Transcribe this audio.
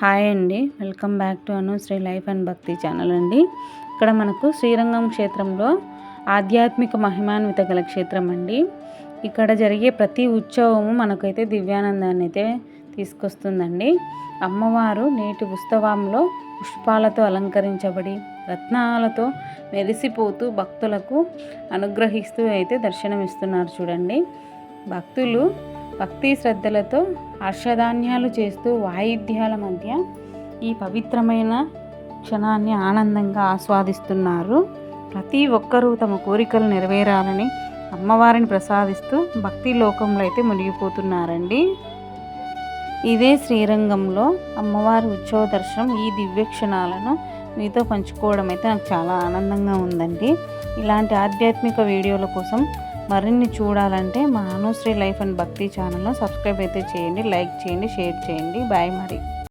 Hi అండి. Welcome back to Anushree life and Bhakti channel అండి. ఇక్కడ మనకు శ్రీరంగం క్షేత్రంలో ఆధ్యాత్మిక మహిమాన్విత గల క్షేత్రం అండి. ఇక్కడ జరిగే ప్రతి ఉత్సవము మనకైతే దివ్యానందాన్ని అయితే తీసుకొస్తుందండి. అమ్మవారు నేటి ఉత్సవంలో పుష్పాలతో అలంకరించబడి రత్నాలతో మెరిసిపోతూ భక్తులకు అనుగ్రహిస్తూ అయితే దర్శనమిస్తున్నారు చూడండి. భక్తులు భక్తి శ్రద్ధలతో హర్షధాన్యాలు చేస్తూ వాయిద్యాల మధ్య ఈ పవిత్రమైన క్షణాన్ని ఆనందంగా ఆస్వాదిస్తున్నారు. ప్రతి ఒక్కరూ తమ కోరికలు నెరవేరాలని అమ్మవారిని ప్రసాదిస్తూ భక్తి లోకంలో అయితే మునిగిపోతున్నారండి. ఇదే శ్రీరంగంలో అమ్మవారి ఉత్సవ దర్శనం ఈ దివ్య క్షణాలను మీతో పంచుకోవడం అయితే నాకు చాలా ఆనందంగా ఉందండి. ఇలాంటి ఆధ్యాత్మిక వీడియోల కోసం మరిన్ని చూడాలంటే మా అనుశ్రీ లైఫ్ అండ్ భక్తి ఛానల్ను సబ్స్క్రైబ్ అయితే చేయండి లైక్ చేయండి షేర్ చేయండి. బాయ్ మరి.